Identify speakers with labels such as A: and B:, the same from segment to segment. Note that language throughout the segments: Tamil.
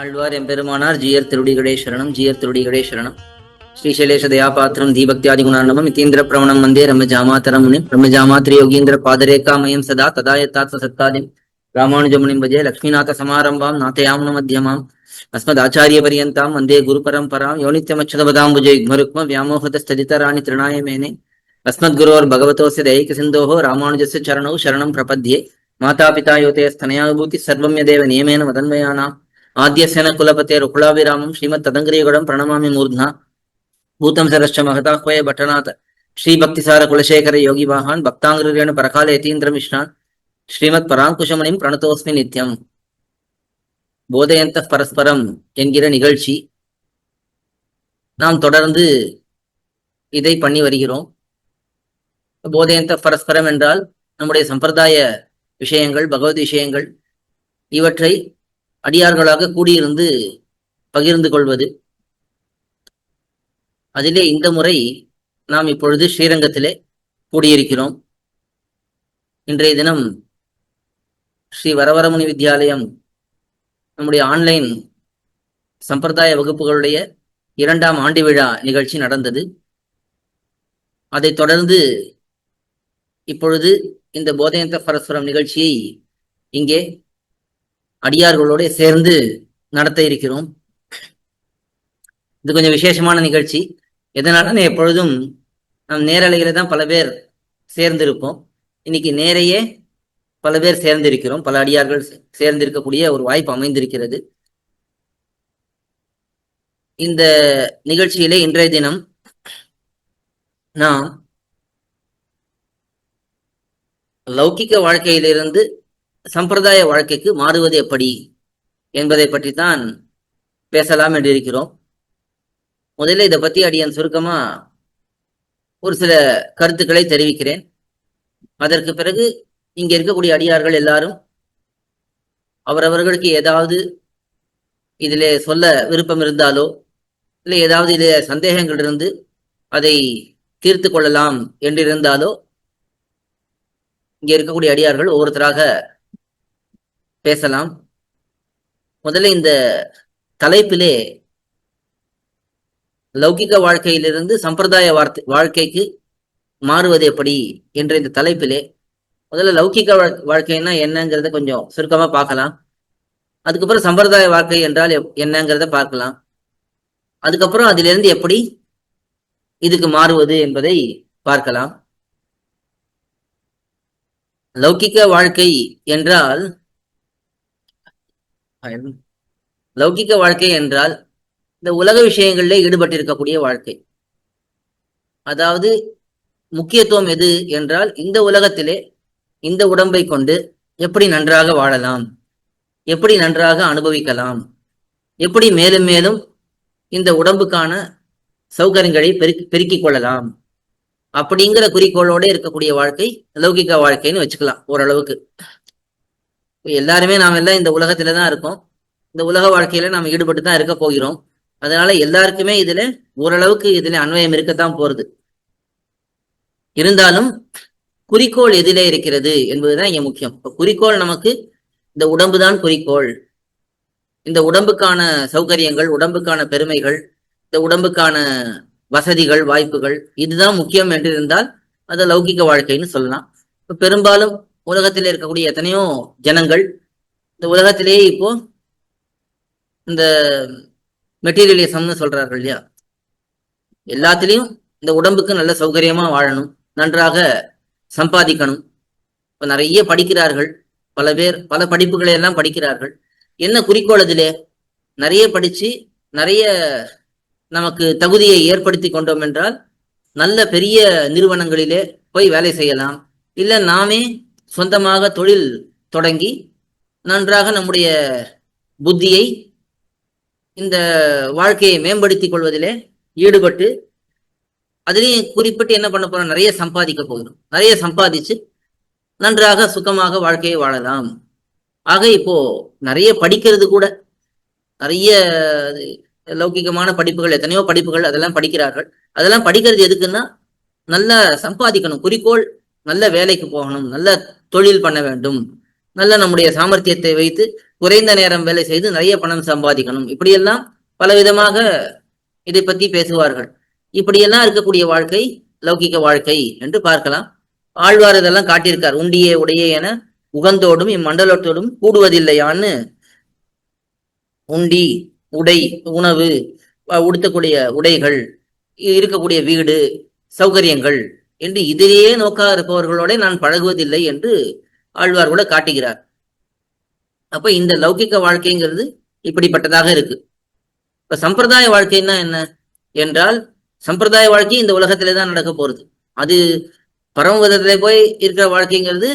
A: ஆழ்வார் எம்பெருமானார் ஜியர் திருடிகடேஸ்வரனம் ஜியர் திருடிகடேஸ்வரனம். ஸ்ரீசைலேஷ தயாபாத்திரம் தீபக்தியாதி குணார்ணவம் இத்தீந்திர பிரமணம் வந்தே ரமஜாமாத்தரம் முனி ரமஜாமாத்திரி யோகீந்திர பாதரேகாமயம் சதா ததா யத்தாத்வ சத்தாதிம் ராமானுஜமுனிம் பஜே லக்ஷ்மிநாத சமாரம்பாம் நாதயாம்ன மத்தியமாம் அஸ்மத் ஆச்சாரிய பரியந்தாம் வந்தே குரு பரம்பராம் யோனித்யமச்சதபதாம் புஜ யுக்மருக்ம வியாமோகத ஸ்ததிதராணி திருணாயமேனே அஸ்மத் குரோர் பகவதோசிய தைக சிந்தோஹோ ராமானுஜஸ்ய சரணோ சரணம் பிரபத்யே. மாதா பிதா யோதே ஸ்தனயானுபூதி சர்வம் நியமேன வதன்மயானாம் ಆದ್ಯಸೇನ ಕುಲಪತೇರು ಕುಳಾವಿರಾಮಂ ಶ್ರೀಮತ್ ತದಂಗರಿಯಗೌಡಂ ಪ್ರಣಮಾಮಿ ಮೂರ್ಧ್ನ ಭೂತಂ ಸರಶ್ಚ ಮಹತಾಹ್ವಯ ಭಟನಾಥ ஸ்ரீபக்திசார குலசேகர யோகி மகான் ವಾಹಾನ್ ಭಕ್ತಾಂಗ್ರೇಣ ಪರಕಾಲ ஸ்ரீமத் பராங்குஷமணியும் பிரணதோஸ்மி நித்யம். போதயந்த பரஸ்பரம் என்கிற நிகழ்ச்சி. நாம் தொடர்ந்து இதை பண்ணி வருகிறோம். போதயந்த பரஸ்பரம் என்றால் நம்முடைய சம்பிரதாய விஷயங்கள் பகவத் விஷயங்கள் இவற்றை அடியார்களாக கூடியிருந்து பகிர்ந்து கொள்வது. அதிலே இந்த முறை நாம் இப்பொழுது ஸ்ரீரங்கத்திலே கூடியிருக்கிறோம். இன்றைய தினம் ஸ்ரீ வரவரமுனி வித்யாலயம் நம்முடைய ஆன்லைன் சம்பிரதாய வகுப்புகளுடைய இரண்டாம் ஆண்டு விழா நிகழ்ச்சி நடந்தது. அதைத் தொடர்ந்து இப்பொழுது இந்த போதயந்த பரஸ்பரம் நிகழ்ச்சியை இங்கே அடியார்களோட சேர்ந்து நடத்த இருக்கிறோம். இது கொஞ்சம் விசேஷமான நிகழ்ச்சி. எதனால எப்பொழுதும் நம் நேரலையில தான் பல பேர் சேர்ந்திருப்போம். இன்னைக்கு நேரையே பல பேர் சேர்ந்திருக்கிறோம். பல அடியார்கள் சேர்ந்திருக்கக்கூடிய ஒரு வாய்ப்பு அமைந்திருக்கிறது. இந்த நிகழ்ச்சியிலே இன்றைய தினம் நாம் லௌகிக்க வாழ்க்கையிலிருந்து சம்பிரதாய வாழ்க்கைக்கு மாறுவது எப்படி என்பதை பற்றி தான் பேசலாம் என்று இருக்கிறோம். முதல்ல இதை பத்தி அடியான் சுருக்கமா ஒரு சில கருத்துக்களை தெரிவிக்கிறேன். அதற்கு பிறகு இங்க இருக்கக்கூடிய அடியார்கள் எல்லாரும் அவரவர்களுக்கு ஏதாவது இதிலே சொல்ல விருப்பம் இருந்தாலோ இல்லை ஏதாவது இதிலே சந்தேகங்கள் இருந்து அதை தீர்த்து கொள்ளலாம் என்றிருந்தாலோ இங்க இருக்கக்கூடிய அடியார்கள் ஒவ்வொருத்தராக பேசலாம். முதல்ல இந்த தலைப்பிலே லௌகிக வாழ்க்கையிலிருந்து சம்பிரதாய வார்த்தை வாழ்க்கைக்கு மாறுவது எப்படி என்ற இந்த தலைப்பிலே முதல்ல லௌகிக வாழ்க்கைன்னா என்னங்கிறத கொஞ்சம் சுருக்கமா பார்க்கலாம். அதுக்கப்புறம் சம்பிரதாய வாழ்க்கை என்றால் என்னங்கிறத பார்க்கலாம். அதுக்கப்புறம் அதிலிருந்து எப்படி இதுக்கு மாறுவது என்பதை பார்க்கலாம். லௌகிக்க வாழ்க்கை என்றால் லௌகிக்க வாழ்க்கை என்றால் இந்த உலக விஷயங்களில் ஈடுபட்டிருக்கக்கூடிய வாழ்க்கை. அதாவது முக்கியத்துவம் எது என்றால் இந்த உலகத்திலே இந்த உடம்பை கொண்டு எப்படி நன்றாக வாழலாம் எப்படி நன்றாக அனுபவிக்கலாம் எப்படி மேலும் மேலும் இந்த உடம்புக்கான சௌகரியங்களை பெருக்கி பெருக்கிக் கொள்ளலாம் அப்படிங்கிற குறிக்கோளோட இருக்கக்கூடிய வாழ்க்கை லௌகிக வாழ்க்கைன்னு வச்சுக்கலாம் ஓரளவுக்கு. எல்லாருமே நாம் எல்லாம் இந்த உலகத்துல தான் இருக்கோம். இந்த உலக வாழ்க்கையில நாம் ஈடுபட்டு தான் இருக்க போகிறோம். அதனால எல்லாருக்குமே இதுல ஓரளவுக்கு இதுல அன்வயம் இருக்கத்தான் போறது. இருந்தாலும் குறிக்கோள் எதிலே இருக்கிறது என்பதுதான் இங்க முக்கியம். குறிக்கோள் நமக்கு இந்த உடம்பு தான் குறிக்கோள். இந்த உடம்புக்கான சௌகரியங்கள் உடம்புக்கான பெருமைகள் இந்த உடம்புக்கான வசதிகள் வாய்ப்புகள் இதுதான் முக்கியம் என்று இருந்தால் அது லௌகிக வாழ்க்கைன்னு சொல்லலாம். இப்ப பெரும்பாலும் உலகத்தில் இருக்கக்கூடிய எத்தனையோ ஜனங்கள் இந்த உலகத்திலேயே இப்போ இந்த மெட்டீரியலிசம்னு சொல்றார்கள் இல்லையா? எல்லாத்திலையும் இந்த உடம்புக்கு நல்ல சௌகரியமா வாழணும் நன்றாக சம்பாதிக்கணும். இப்ப நிறைய படிக்கிறார்கள் பல பேர் பல படிப்புகளை எல்லாம் படிக்கிறார்கள். என்ன குறிக்கோள் அதிலே? நிறைய படிச்சு நிறைய நமக்கு தகுதியை ஏற்படுத்தி கொண்டோம் என்றால் நல்ல பெரிய நிறுவனங்களிலே போய் வேலை செய்யலாம். இல்ல நாமே சொந்தமாக தொழில் தொடங்கி நன்றாக நம்முடைய புத்தியை இந்த வாழ்க்கையை மேம்படுத்திக் கொள்வதிலே ஈடுபட்டு அதுலேயும் குறிப்பிட்டு என்ன பண்ண போறோம்? நிறைய சம்பாதிக்க போகிறோம். நிறைய சம்பாதிச்சு நன்றாக சுகமாக வாழ்க்கையை வாழலாம். ஆக இப்போ நிறைய படிக்கிறது கூட நிறைய லௌகிகமான படிப்புகள் எத்தனையோ படிப்புகள் அதெல்லாம் படிக்கிறார்கள். அதெல்லாம் படிக்கிறது எதுக்குன்னா நல்லா சம்பாதிக்கணும். குறிக்கோள் நல்ல வேலைக்கு போகணும் நல்ல தொழில் பண்ண வேண்டும். நல்ல நம்முடைய சாமர்த்தியத்தை வைத்து குறைந்த நேரம் வேலை செய்து நிறைய பணம் சம்பாதிக்கணும். இப்படியெல்லாம் பலவிதமாக இதை பத்தி பேசுவார்கள். இப்படியெல்லாம் இருக்கக்கூடிய வாழ்க்கை லௌகிக வாழ்க்கை என்று பார்க்கலாம். ஆழ்வார் இதெல்லாம் காட்டியிருக்கார். உண்டியே உடையே என உகந்தோடும் இம்மண்டலத்தோடும் கூடுவதில்லையான்னு. உண்டி உடை உணவு உடுத்தக்கூடிய உடைகள் இ- இருக்கக்கூடிய வீடு சௌகரியங்கள் என்று இதிலேயே நோக்கா இருப்பவர்களோட நான் பழகுவதில்லை என்று ஆழ்வார் கூட காட்டுகிறார். அப்ப இந்த லௌகிக வாழ்க்கைங்கிறது இப்படிப்பட்டதாக இருக்கு. இப்ப சம்பிரதாய வாழ்க்கைன்னா என்ன? என்றால் சம்பிரதாய வாழ்க்கை இந்த உலகத்திலே தான் நடக்க போறது. அது பரமவிதத்திலே போய் இருக்கிற வாழ்க்கைங்கிறது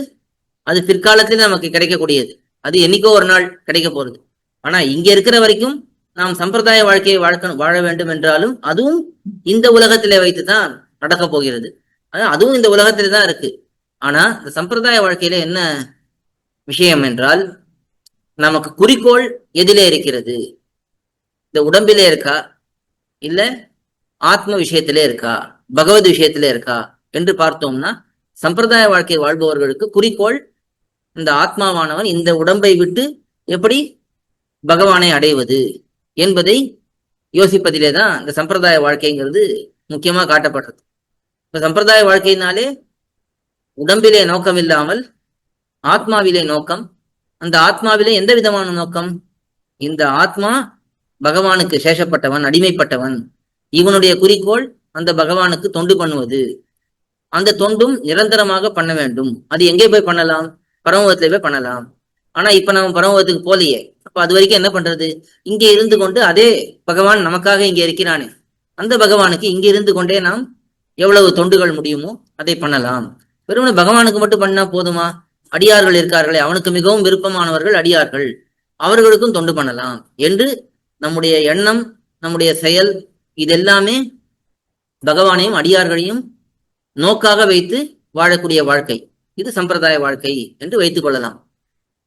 A: அது பிற்காலத்தில் நமக்கு கிடைக்கக்கூடியது. அது என்னைக்கோ ஒரு நாள் கிடைக்க போறது. ஆனா இங்க இருக்கிற வரைக்கும் நாம் சம்பிரதாய வாழ்க்கையை வாழ்க்க வாழ வேண்டும் என்றாலும் அதுவும் இந்த உலகத்திலே வைத்து தான் நடக்க போகிறது. அதுவும் இந்த உலகத்திலே தான் இருக்கு. ஆனா இந்த சம்பிரதாய வாழ்க்கையில என்ன விஷயம் என்றால் நமக்கு குறிக்கோள் எதிலே இருக்கிறது. இந்த உடம்பிலே இருக்கா? இல்ல ஆத்ம விஷயத்திலே இருக்கா? பகவத் விஷயத்திலே இருக்கா? என்று பார்த்தோம்னா சம்பிரதாய வாழ்க்கை வாழ்பவர்களுக்கு குறிக்கோள் இந்த ஆத்மாவானவன் இந்த உடம்பை விட்டு எப்படி பகவானை அடைவது என்பதை யோசிப்பதிலே தான் இந்த சம்பிரதாய வாழ்க்கைங்கிறது முக்கியமா காட்டப்படுறது இப்ப சம்பிரதாய வாழ்க்கையினாலே உடம்பிலே நோக்கம் இல்லாமல் ஆத்மாவிலே நோக்கம். அந்த ஆத்மாவிலே எந்த விதமான நோக்கம்? இந்த ஆத்மா பகவானுக்கு சேஷப்பட்டவன் அடிமைப்பட்டவன். இவனுடைய குறிக்கோள் அந்த பகவானுக்கு தொண்டு பண்ணுவது. அந்த தொண்டும் நிரந்தரமாக பண்ண வேண்டும். அது எங்கே போய் பண்ணலாம்? பரமபதத்திலே போய் பண்ணலாம். ஆனா இப்ப நம்ம பரமபதத்துக்கு போலையே அப்ப அது வரைக்கும் என்ன பண்றது? இங்கே இருந்து கொண்டு அதே பகவான் நமக்காக இங்கே இருக்கிறானே. அந்த பகவானுக்கு இங்கே இருந்து கொண்டே நாம் எவ்வளவு தொண்டுகள் முடியுமோ அதை பண்ணலாம். வெறுமனே பகவானுக்கு மட்டும் பண்ணா போதுமா? அடியார்கள் இருக்கார்களே அவனுக்கு மிகவும் விருப்பமானவர்கள் அடியார்கள். அவர்களுக்கும் தொண்டு பண்ணலாம். என்று நம்முடைய எண்ணம் நம்முடைய செயல் இதெல்லாமே பகவானையும் அடியார்களையும் நோக்காக வைத்து வாழக்கூடிய வாழ்க்கை. இது சம்பிரதாய வாழ்க்கை என்று வைத்துக் கொள்ளலாம்.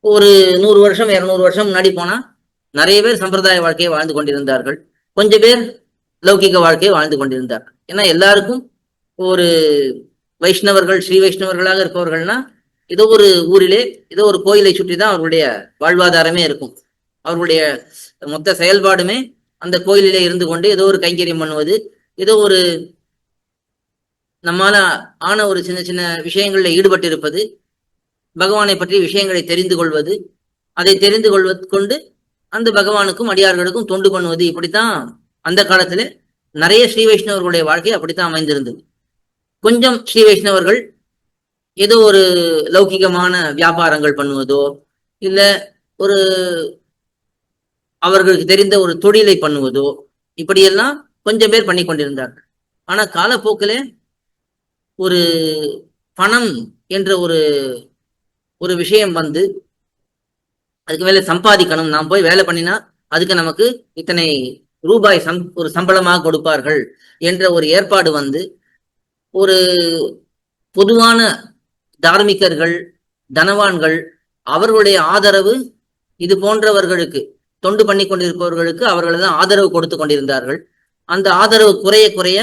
A: ஒரு நூறு வருஷம் இருநூறு வருஷம் முன்னாடி போனா நிறைய பேர் சம்பிரதாய வாழ்க்கையை வாழ்ந்து கொண்டிருந்தார்கள். கொஞ்சம் பேர் லௌகிக வாழ்க்கையை வாழ்ந்து கொண்டிருந்தார்கள். ஏன்னா எல்லாருக்கும் ஒரு வைஷ்ணவர்கள் ஸ்ரீ வைஷ்ணவர்களாக இருப்பவர்கள்னா ஏதோ ஒரு ஊரிலே ஏதோ ஒரு கோயிலை சுற்றி தான் அவர்களுடைய வாழ்வாதாரமே இருக்கும். அவர்களுடைய மொத்த செயல்பாடுமே அந்த கோயிலிலே இருந்து கொண்டு ஏதோ ஒரு கைங்கரியம் பண்ணுவது ஏதோ ஒரு நம்மால ஆன ஒரு சின்ன சின்ன விஷயங்கள்ல ஈடுபட்டு இருப்பது பகவானை பற்றிய விஷயங்களை தெரிந்து கொள்வது அதை தெரிந்து கொள்வது கொண்டு அந்த பகவானுக்கும் அடியார்களுக்கும் தொண்டு பண்ணுவது இப்படித்தான் அந்த காலத்துல நிறைய ஸ்ரீ வைஷ்ணவர்களுடைய வாழ்க்கை அப்படித்தான் அமைந்திருந்தது. கொஞ்சம் ஸ்ரீ வைஷ்ணவர்கள் ஏதோ ஒரு லௌகிகமான வியாபாரங்கள் பண்ணுவதோ இல்ல ஒரு அவர்களுக்கு தெரிந்த ஒரு தொழிலை பண்ணுவதோ இப்படியெல்லாம் கொஞ்சம் பேர் பண்ணி கொண்டிருந்தார்கள். ஆனா காலப்போக்கிலே ஒரு பணம் என்ற ஒரு ஒரு விஷயம் வந்து அதுக்கு மேலே சம்பாதிக்கணும். நாம் போய் வேலை பண்ணினா அதுக்கு நமக்கு இத்தனை ரூபாய் சம் ஒரு சம்பளமாக கொடுப்பார்கள் என்ற ஒரு ஏற்பாடு வந்து ஒரு பொதுவான தார்மிகர்கள் தனவான்கள் அவர்களுடைய ஆதரவு இது போன்றவர்களுக்கு தொண்டு பண்ணி கொண்டிருப்பவர்களுக்கு அவர்கள் தான் ஆதரவு கொடுத்து கொண்டிருந்தார்கள். அந்த ஆதரவு குறைய குறைய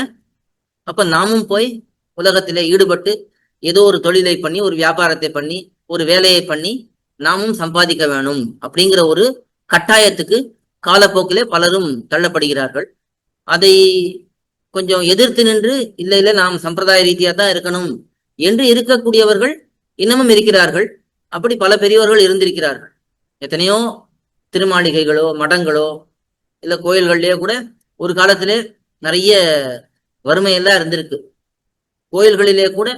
A: அப்ப நாமும் போய் உலகத்திலே ஈடுபட்டு ஏதோ ஒரு தொழிலை பண்ணி ஒரு வியாபாரத்தை பண்ணி ஒரு வேலையை பண்ணி நாமும் சம்பாதிக்க வேணும் அப்படிங்கிற ஒரு கட்டாயத்துக்கு காலப்போக்கிலே பலரும் தள்ளப்படுகிறார்கள். அதை கொஞ்சம் எதிர்த்து நின்று இல்லை இல்லை நாம் சம்பிரதாய ரீதியா தான் இருக்கணும் என்று இருக்கக்கூடியவர்கள் இன்னமும் இருக்கிறார்கள். அப்படி பல பெரியவர்கள் இருந்திருக்கிறார்கள். எத்தனையோ திருமாளிகைகளோ மடங்களோ இல்லை கோயில்கள்லேயோ கூட ஒரு காலத்திலே நிறைய வறுமையெல்லாம் இருந்திருக்கு. கோயில்களிலே கூட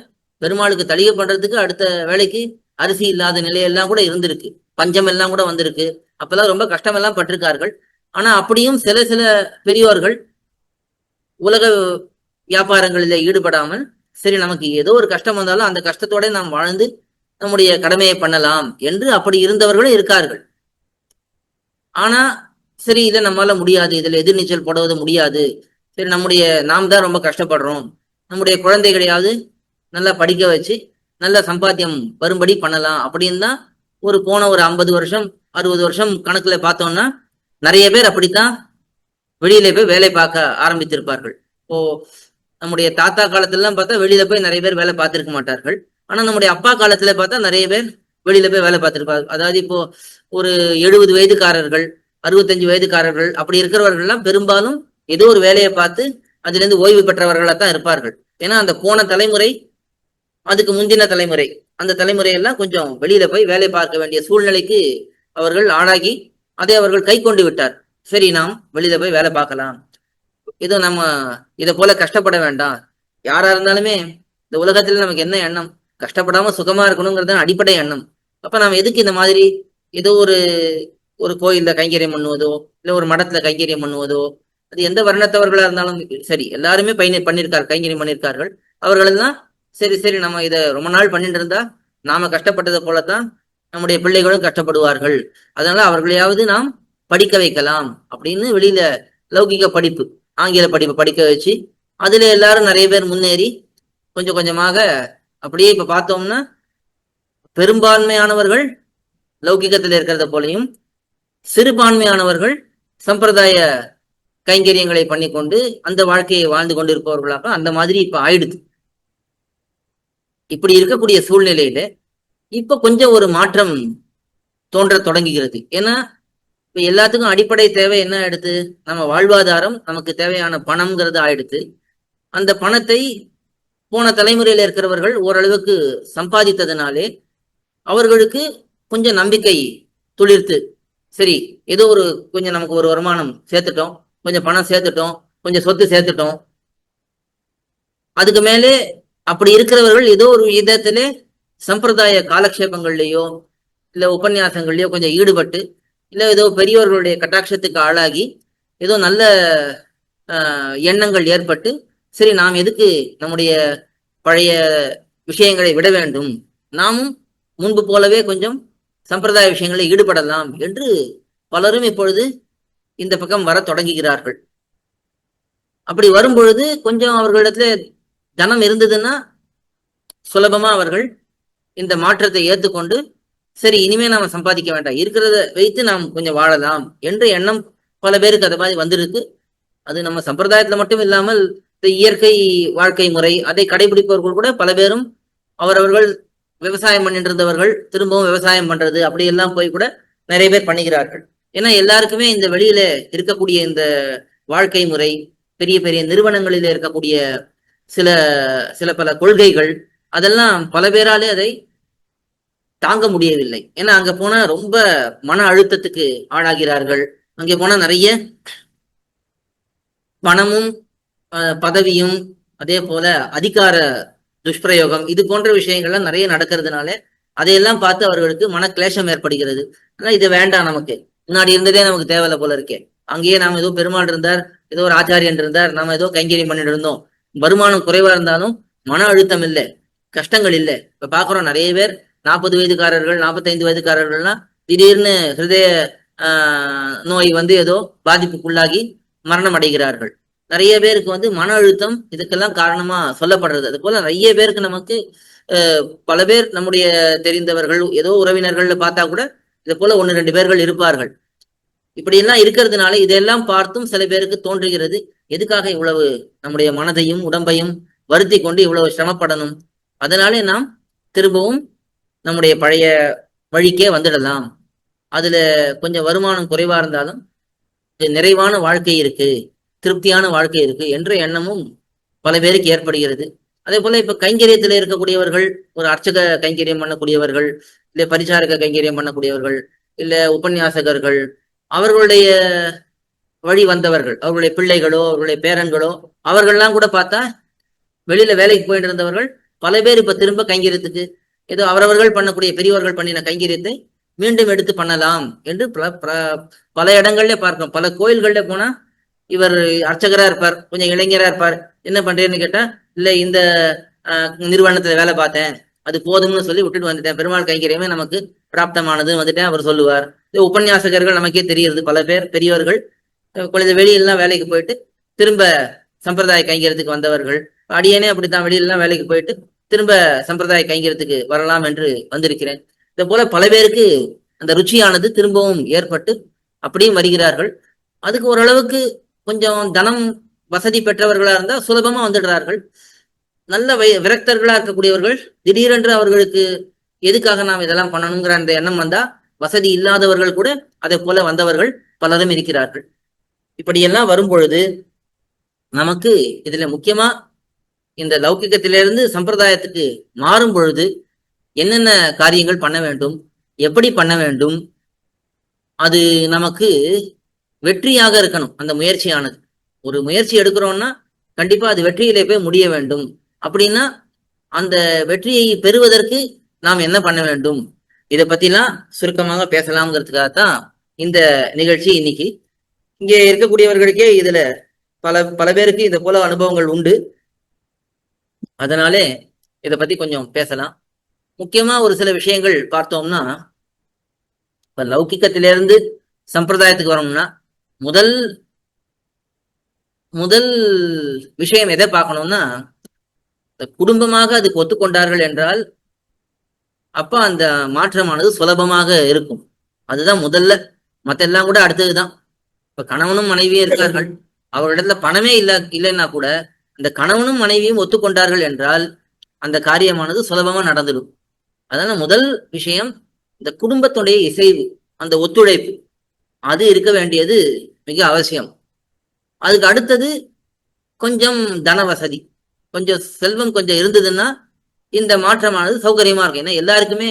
A: பெருமாளுக்கு தளிகை பண்றதுக்கு அடுத்த வேலைக்கு அரிசி இல்லாத நிலையெல்லாம் கூட இருந்திருக்கு. பஞ்சம் எல்லாம் கூட வந்திருக்கு. அப்பெல்லாம் ரொம்ப கஷ்டமெல்லாம் பட்டிருக்கார்கள். ஆனா அப்படியும் சில சில பெரியோர்கள் உலக வியாபாரங்களில் ஈடுபடாமல் சரி நமக்கு ஏதோ ஒரு கஷ்டம் வந்தாலும் அந்த கஷ்டத்தோட நாம் வாழ்ந்து நம்முடைய கடமையை பண்ணலாம் என்று அப்படி இருந்தவர்களும் இருக்கார்கள். ஆனா சரி இதை நம்மளால முடியாது இதுல எதிர்நீச்சல் போடுவது முடியாது. சரி நம்முடைய நாம் தான் ரொம்ப கஷ்டப்படுறோம். நம்முடைய குழந்தைகளையாவது நல்லா படிக்க வச்சு நல்ல சம்பாத்தியம் வரும்படி பண்ணலாம் அப்படின்னு தான் ஒரு போன ஒரு ஐம்பது வருஷம் அறுபது வருஷம் கணக்குல பார்த்தோம்னா நிறைய பேர் அப்படித்தான் வெளியில போய் வேலை பார்க்க ஆரம்பித்திருப்பார்கள். இப்போ நம்முடைய தாத்தா காலத்துலலாம் பார்த்தா வெளியில போய் நிறைய பேர் வேலை பார்த்திருக்க மாட்டார்கள். ஆனா நம்முடைய அப்பா காலத்துல பார்த்தா நிறைய பேர் வெளியில போய் வேலை பார்த்திருப்பார் அதாவது இப்போ ஒரு எழுபது வயதுக்காரர்கள் அறுபத்தஞ்சு வயதுக்காரர்கள் அப்படி இருக்கிறவர்கள்லாம் பெரும்பாலும் ஏதோ ஒரு வேலையை பார்த்து அதுல இருந்து ஓய்வு பெற்றவர்களா தான் இருப்பார்கள். ஏன்னா அந்த போன தலைமுறை அதுக்கு முந்தின தலைமுறை அந்த தலைமுறையெல்லாம் கொஞ்சம் வெளியில போய் வேலை பார்க்க வேண்டிய சூழ்நிலைக்கு அவர்கள் ஆளாகி அதை அவர்கள் கை கொண்டு விட்டார். சரி நாம் வெளியில போய் வேலை பார்க்கலாம். இது நம்ம இதை போல கஷ்டப்பட வேண்டாம். யாரா இருந்தாலுமே இந்த உலகத்துல நமக்கு என்ன எண்ணம்? கஷ்டப்படாம சுகமா இருக்கணுங்கிறது அடிப்படை எண்ணம். அப்ப நாம எதுக்கு இந்த மாதிரி ஏதோ ஒரு ஒரு கோயில்ல கைங்கரியம் பண்ணுவதோ இல்ல ஒரு மடத்துல கைங்கரியம் பண்ணுவதோ அது எந்த வர்ணத்தவர்களா இருந்தாலும் சரி எல்லாருமே பயணி பண்ணியிருக்கார் கைங்கரியம் பண்ணியிருக்கார்கள் அவர்களெல்லாம் சரி சரி நம்ம இதை ரொம்ப நாள் பண்ணிட்டு இருந்தா நாம கஷ்டப்பட்டதை போலத்தான் நம்முடைய பிள்ளைகளும் கஷ்டப்படுவார்கள். அதனால அவர்களையாவது நாம் படிக்க வைக்கலாம் அப்படின்னு வெளியில லௌகிக படிப்பு ஆங்கில படிப்பு படிக்க வச்சு அதுல எல்லாரும் நிறைய பேர் முன்னேறி கொஞ்சம் கொஞ்சமாக அப்படியே இப்ப பார்த்தோம்னா பெரும்பான்மையானவர்கள் லௌகிகத்தில் இருக்கிறத போலையும் சிறுபான்மையானவர்கள் சம்பிரதாய கைங்கரியங்களை பண்ணிக்கொண்டு அந்த வாழ்க்கையை வாழ்ந்து கொண்டிருப்பவர்களாக அந்த மாதிரி இப்ப ஆயிடுது. இப்படி இருக்கக்கூடிய சூழ்நிலையில இப்ப கொஞ்சம் ஒரு மாற்றம் தோன்ற தொடங்குகிறது. ஏன்னா இப்ப எல்லாத்துக்கும் அடிப்படை தேவை என்ன ஆயிடுது? நம்ம வாழ்வாதாரம் நமக்கு தேவையான பணம்ங்கிறது ஆயிடுது. அந்த பணத்தை போன தலைமுறையில இருக்கிறவர்கள் ஓரளவுக்கு சம்பாதித்ததுனாலே அவர்களுக்கு கொஞ்சம் நம்பிக்கை துளிர்த்து சரி ஏதோ ஒரு கொஞ்சம் நமக்கு ஒரு வருமானம் சேர்த்துட்டோம் கொஞ்சம் பணம் சேர்த்துட்டோம் கொஞ்சம் சொத்து சேர்த்துட்டோம். அதுக்கு மேலே அப்படி இருக்கிறவர்கள் ஏதோ ஒரு விதத்திலே சம்பிரதாய காலக்ஷேபங்கள்லயோ இல்ல உபன்யாசங்கள்லயோ கொஞ்சம் ஈடுபட்டு இல்லை ஏதோ பெரியவர்களுடைய கட்டாட்சத்துக்கு ஆளாகி ஏதோ நல்ல எண்ணங்கள் ஏற்பட்டு சரி நாம் எதுக்கு நம்முடைய பழைய விஷயங்களை விட வேண்டும்? நாமும் முன்பு போலவே கொஞ்சம் சம்பிரதாய விஷயங்களில் ஈடுபடலாம் என்று பலரும் இப்பொழுது இந்த பக்கம் வர தொடங்குகிறார்கள். அப்படி வரும்பொழுது கொஞ்சம் அவர்களிடத்துல தனம் இருந்ததுன்னா சுலபமா அவர்கள் இந்த மாற்றத்தை ஏற்றுக்கொண்டு சரி இனிமே நாம சம்பாதிக்க வேண்டாம். இருக்கிறத வைத்து நாம் கொஞ்சம் வாழலாம் என்ற எண்ணம் பல பேருக்கு அது மாதிரி வந்திருக்கு. அது நம்ம சம்பிரதாயத்துல மட்டும் இல்லாமல் இந்த இயற்கை வாழ்க்கை முறை அதை கடைபிடிப்பவர்கள் கூட பல பேரும் அவரவர்கள் விவசாயம் பண்ணிட்டு இருந்தவர்கள் திரும்பவும் விவசாயம் பண்றது அப்படி எல்லாம் போய் கூட நிறைய பேர் பண்ணுகிறார்கள் ஏன்னா எல்லாருக்குமே இந்த வெளியில இருக்கக்கூடிய இந்த வாழ்க்கை முறை பெரிய பெரிய நிறுவனங்களில் இருக்கக்கூடிய சில சில பல கொள்கைகள் அதெல்லாம் பல பேராலே அதை தாங்க முடியவில்லை. ஏன்னா அங்க போனா ரொம்ப மன அழுத்தத்துக்கு ஆளாகிறார்கள். அங்கே போனா நிறைய பணமும் அஹ், பதவியும் அதே போல அதிகார துஷ்பிரயோகம் இது போன்ற விஷயங்கள்லாம் நிறைய நடக்கிறதுனால அதையெல்லாம் பார்த்து அவர்களுக்கு மன கிளேஷம் ஏற்படுகிறது. ஆனா இது வேண்டாம் நமக்கு. முன்னாடி இருந்ததே நமக்கு தேவையில்ல போல இருக்கே. அங்கேயே நாம ஏதோ பெருமாள் இருந்தார் ஏதோ ஒரு ஆச்சாரியன் இருந்தார் நாம ஏதோ கைங்கரியம் பண்ணிட்டு இருந்தோம். வருமானம் குறைவா இருந்தாலும் மன அழுத்தம் இல்லை கஷ்டங்கள் இல்லை. இப்ப பாக்குறோம் நிறைய பேர் நாற்பது வயதுக்காரர்கள் நாற்பத்தைந்து வயதுக்காரர்கள்லாம் திடீர்னு ஹிருதய ஆஹ், நோய் வந்து ஏதோ பாதிப்புக்குள்ளாகி மரணம் அடைகிறார்கள். நிறைய பேருக்கு வந்து மன அழுத்தம் இதுக்கெல்லாம் காரணமா சொல்லப்படுறது. அது போல நிறைய பேருக்கு நமக்கு பல பேர் நம்முடைய தெரிந்தவர்கள் ஏதோ உறவினர்கள்ல பார்த்தா கூட இது போல ஒன்னு ரெண்டு பேர்கள் இருப்பார்கள். இப்படியெல்லாம் இருக்கிறதுனால இதெல்லாம் பார்த்தும் சில பேருக்கு தோன்றுகிறது. எதுக்காக இவ்வளவு நம்முடைய மனதையும் உடம்பையும் வருத்தி கொண்டு இவ்வளவு சிரமப்படணும்? அதனாலே நாம் திரும்பவும் நம்முடைய பழைய வழிக்கே வந்துடலாம். அதுல கொஞ்சம் வருமானம் குறைவா இருந்தாலும் நிறைவான வாழ்க்கை இருக்கு திருப்தியான வாழ்க்கை இருக்கு என்ற எண்ணமும் பல பேருக்கு ஏற்படுகிறது. அதே போல இப்ப கைங்கரியத்துல இருக்கக்கூடியவர்கள் ஒரு அர்ச்சக கைங்கரியம் பண்ணக்கூடியவர்கள் இல்ல பரிசாரக கைங்கரியம் பண்ணக்கூடியவர்கள் இல்ல உபன்யாசகர்கள் அவர்களுடைய வழி வந்தவர்கள் அவர்களுடைய பிள்ளைகளோ அவர்களுடைய பேரன்களோ அவர்கள்லாம் கூட பார்த்தா வெளியில வேலைக்கு போயிட்டு இருந்தவர்கள் பல பேர் இப்ப திரும்ப கைங்கரியத்துக்கு ஏதோ அவரவர்கள் பண்ணக்கூடிய பெரியவர்கள் பண்ணின கைங்கரியத்தை மீண்டும் எடுத்து பண்ணலாம் என்று பல- பல இடங்கள்ல பார்க்கிறோம் பல கோயில்கள்ல போனா இவர் அர்ச்சகரா இருப்பார் கொஞ்சம் இளைஞரா இருப்பார். என்ன பண்றேன்னு கேட்டா இல்ல இந்த நிறுவனத்துல வேலை பார்த்தேன். அது போதும்னு சொல்லி விட்டுட்டு வந்துட்டேன். பெருமாள் கைங்கரியமே நமக்கு பிராப்தமானது வந்துட்டேன் அவர் சொல்லுவார். உபன்யாசகர்கள் நமக்கே தெரியுது பல பேர் பெரியவர்கள் குழந்தை வெளியிலாம் வேலைக்கு போயிட்டு திரும்ப சம்பிரதாய கைங்கரியத்துக்கு வந்தவர்கள். அடியேனே அப்படித்தான் வெளியிலாம் வேலைக்கு போயிட்டு திரும்ப சம்பிரதாய கைங்கரியத்துக்கு வரலாம் என்று வந்திருக்கிறேன். இது போல பல பேருக்கு அந்த ருச்சியானது திரும்பவும் ஏற்பட்டு அப்படியும் வருகிறார்கள். அதுக்கு ஓரளவுக்கு கொஞ்சம் தனம் வசதி பெற்றவர்களா இருந்தா சுலபமா வந்துடுறார்கள். நல்ல வை விரக்தர்களா இருக்கக்கூடியவர்கள் திடீரென்று அவர்களுக்கு எதுக்காக நாம் இதெல்லாம் பண்ணணுங்கிற அந்த எண்ணம் வந்தா வசதி இல்லாதவர்கள் கூட அதை போல வந்தவர்கள் பலரும் இருக்கிறார்கள். இப்படியெல்லாம் வரும் பொழுது நமக்கு இதுல முக்கியமா இந்த லௌகிகத்திலிருந்து சம்பிரதாயத்துக்கு மாறும் பொழுது என்னென்ன காரியங்கள் பண்ண வேண்டும் எப்படி பண்ண வேண்டும் அது நமக்கு வெற்றியாக இருக்கணும். அந்த முயற்சியானது. ஒரு முயற்சி எடுக்கிறோம்னா கண்டிப்பா அது வெற்றியிலே போய் முடிய வேண்டும். அப்படின்னா அந்த வெற்றியை பெறுவதற்கு நாம் என்ன பண்ண வேண்டும்? இதை பத்திலாம் சுருக்கமாக பேசலாம்ங்கிறதுக்காகத்தான் இந்த நிகழ்ச்சி இன்னைக்கு. இங்கே இருக்கக்கூடியவர்களுக்கே இதுல பல பல பேருக்கு இதை போல அனுபவங்கள் உண்டு. அதனாலே இதை பத்தி கொஞ்சம் பேசலாம். முக்கியமா ஒரு சில விஷயங்கள் பார்த்தோம்னா இப்ப லௌகிக்கத்திலிருந்து சம்பிரதாயத்துக்கு வரணும்னா முதல் முதல் விஷயம் எதை பார்க்கணும்னா குடும்பமாக அதுக்கு ஒத்துக்கொண்டார்கள் என்றால் அப்ப அந்த மாற்றமானது சுலபமாக இருக்கும். அதுதான் முதல்ல. மத்த எல்லாம் கூட அடுத்ததுதான். இப்ப கணவனும் மனைவியும் இருக்கார்கள். அவரிடத்துல பணமே இல்ல இல்லைன்னா கூட அந்த கணவனும் மனைவியும் ஒத்துக்கொண்டார்கள் என்றால் அந்த காரியமானது சுலபமா நடந்துடும். அதனால முதல் விஷயம் இந்த குடும்பத்துடைய இசைவு அந்த ஒத்துழைப்பு. அது இருக்க வேண்டியது மிக அவசியம். அதுக்கு அடுத்தது கொஞ்சம் தன வசதி. கொஞ்சம் செல்வம் கொஞ்சம் இருந்ததுன்னா இந்த மாற்றமானது சௌகரியமா இருக்கும். ஏன்னா எல்லாருக்குமே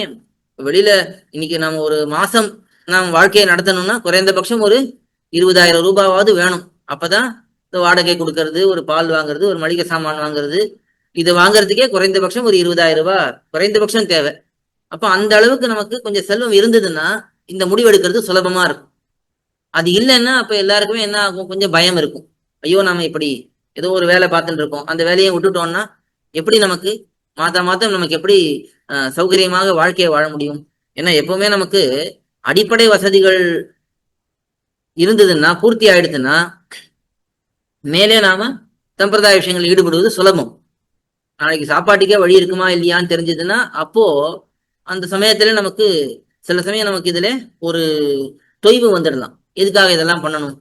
A: வெளியில இன்னைக்கு நம்ம ஒரு மாசம் நாம் வாழ்க்கையை நடத்தணும்னா குறைந்தபட்சம் ஒரு இருபதாயிரம் ரூபாவாவது வேணும். அப்பதான் வாடகை கொடுக்கறது ஒரு பால் வாங்குறது ஒரு மளிகை சாமான் வாங்குறது இது வாங்குறதுக்கே குறைந்தபட்சம் ஒரு இருபதாயிரம் ரூபாய் குறைந்தபட்சம் தேவை. அப்ப அந்த அளவுக்கு நமக்கு கொஞ்சம் செல்வம் இருந்ததுன்னா இந்த முடிவெடுக்கிறது சுலபமா இருக்கும். அது இல்லைன்னா அப்ப எல்லாருக்குமே என்ன ஆகும்? கொஞ்சம் பயம் இருக்கும். ஐயோ நாம இப்படி ஏதோ ஒரு வேலை பார்த்துட்டு இருக்கோம். அந்த வேலையை விட்டுட்டோம்னா எப்படி நமக்கு மாத்தா மாதம் நமக்கு எப்படி சௌகரியமாக வாழ்க்கையை வாழ முடியும்? ஏன்னா எப்பவுமே நமக்கு அடிப்படை வசதிகள் இருந்ததுன்னா பூர்த்தி ஆயிடுதுன்னா மேலே நாம சம்பிரதாய விஷயங்கள் ஈடுபடுவது சுலபம். நாளைக்கு சாப்பாட்டுக்கே வழி இருக்குமா இல்லையான்னு தெரிஞ்சதுன்னா அப்போ அந்த சமயத்துல நமக்கு சில சமயம் நமக்கு இதுல ஒரு தொய்வு வந்துடலாம். எதுக்காக இதெல்லாம் பண்ணணும்?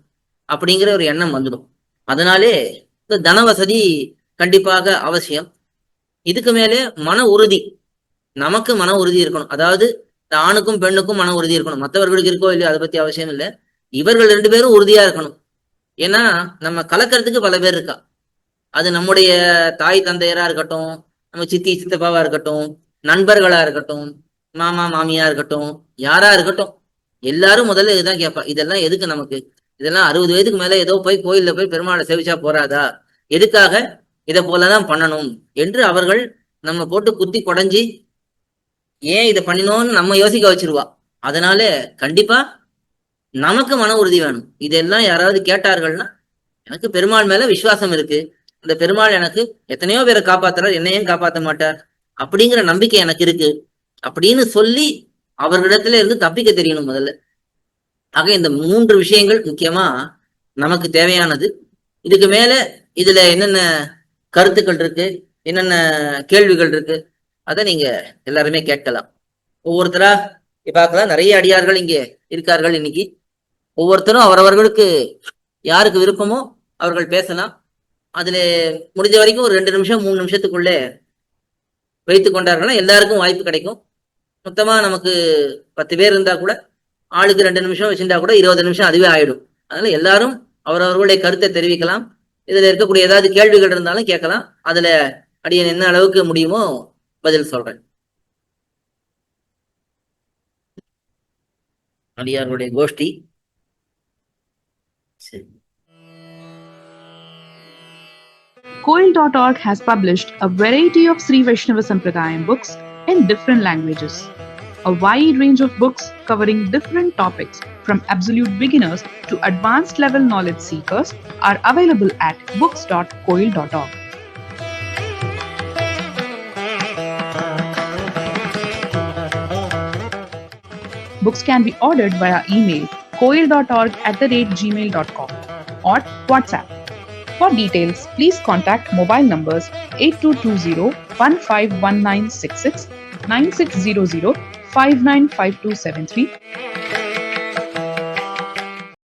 A: அப்படிங்கிற ஒரு எண்ணம் வந்துடும். அதனாலே இந்த தன வசதி கண்டிப்பாக அவசியம். இதுக்கு மேலே மன உறுதி. நமக்கு மன உறுதி இருக்கணும். அதாவது ஆணுக்கும் பெண்ணுக்கும் மன உறுதி இருக்கணும். மற்றவர்களுக்கு இருக்கோ இல்லையோ அதை பத்தி அவசியம் இல்லை. இவர்கள் ரெண்டு பேரும் உறுதியா இருக்கணும். ஏன்னா நம்ம கலக்கிறதுக்கு பல பேர் இருக்கா. அது நம்முடைய தாய் தந்தையரா இருக்கட்டும் நம்ம சித்தி சித்தப்பாவா இருக்கட்டும் நண்பர்களா இருக்கட்டும் மாமா மாமியா இருக்கட்டும் யாரா இருக்கட்டும். எல்லாரும் முதல்ல இதுதான் கேட்பா இதெல்லாம் எதுக்கு நமக்கு? இதெல்லாம் அறுபது வயதுக்கு மேல ஏதோ போய் கோயில்ல போய் பெருமாளை சேவிச்சா போறாதா? எதுக்காக இதை போலதான் பண்ணணும் என்று அவர்கள் நம்ம போட்டு குத்தி குடஞ்சி ஏன் இதை பண்ணினோம்னு நம்ம யோசிக்க வச்சிருவா. அதனால கண்டிப்பா நமக்கு மன உறுதி வேணும். இதெல்லாம் யாராவது கேட்டார்கள்னா எனக்கு பெருமாள் மேல விசுவாசம் இருக்கு. அந்த பெருமாள் எனக்கு எத்தனையோ பேரை காப்பாத்துறார் என்னையும் காப்பாற்ற மாட்டார். அப்படிங்கிற நம்பிக்கை எனக்கு இருக்கு. அப்படின்னு சொல்லி அவர்களிடத்துல இருந்து தப்பிக்க தெரியணும் முதல்ல. ஆக இந்த மூன்று விஷயங்கள் முக்கியமா நமக்கு தேவையானது. இதுக்கு மேல இதுல என்னென்ன கருத்துக்கள் இருக்கு என்னென்ன கேள்விகள் இருக்கு அதை நீங்க எல்லாருமே கேட்கலாம். ஒவ்வொருத்தரா பார்க்கலாம். நிறைய அடியார்கள் இங்கே இருக்கார்கள் இன்னைக்கு. ஒவ்வொருத்தரும் அவரவர்களுக்கு யாருக்கு விருப்பமோ அவர்கள் பேசலாம். அதுல முடிஞ்ச வரைக்கும் ஒரு ரெண்டு நிமிஷம் மூணு நிமிஷத்துக்குள்ளே வைத்து கொண்டார்கள்னா எல்லாருக்கும் வாய்ப்பு கிடைக்கும். மொத்தமா நமக்கு பத்து பேர் இருந்தா கூட ஆளுக்கு ரெண்டு நிமிஷம் வச்சிருந்தா கூட இருபது நிமிஷம் அதுவே ஆயிடும். அதனால எல்லாரும் அவரவர்களுடைய கருத்தை தெரிவிக்கலாம். இதுல இருக்கக்கூடிய ஏதாவது கேள்விகள் இருந்தாலும் கேட்கலாம். அதுல அடியன் என்ன அளவுக்கு முடியுமோ பதில் சொல்றேன். அடியாருடைய கோஷ்டி.
B: Koil.org has published a variety of Sri Vaishnava Sampradayam books in different languages. A wide range of books covering different topics from absolute beginners to advanced level knowledge seekers are available at books.coil.org. Books can be ordered via email coil.org at the rate gmail.com or WhatsApp. For details, please contact mobile numbers 8220 151966, 9600 595273,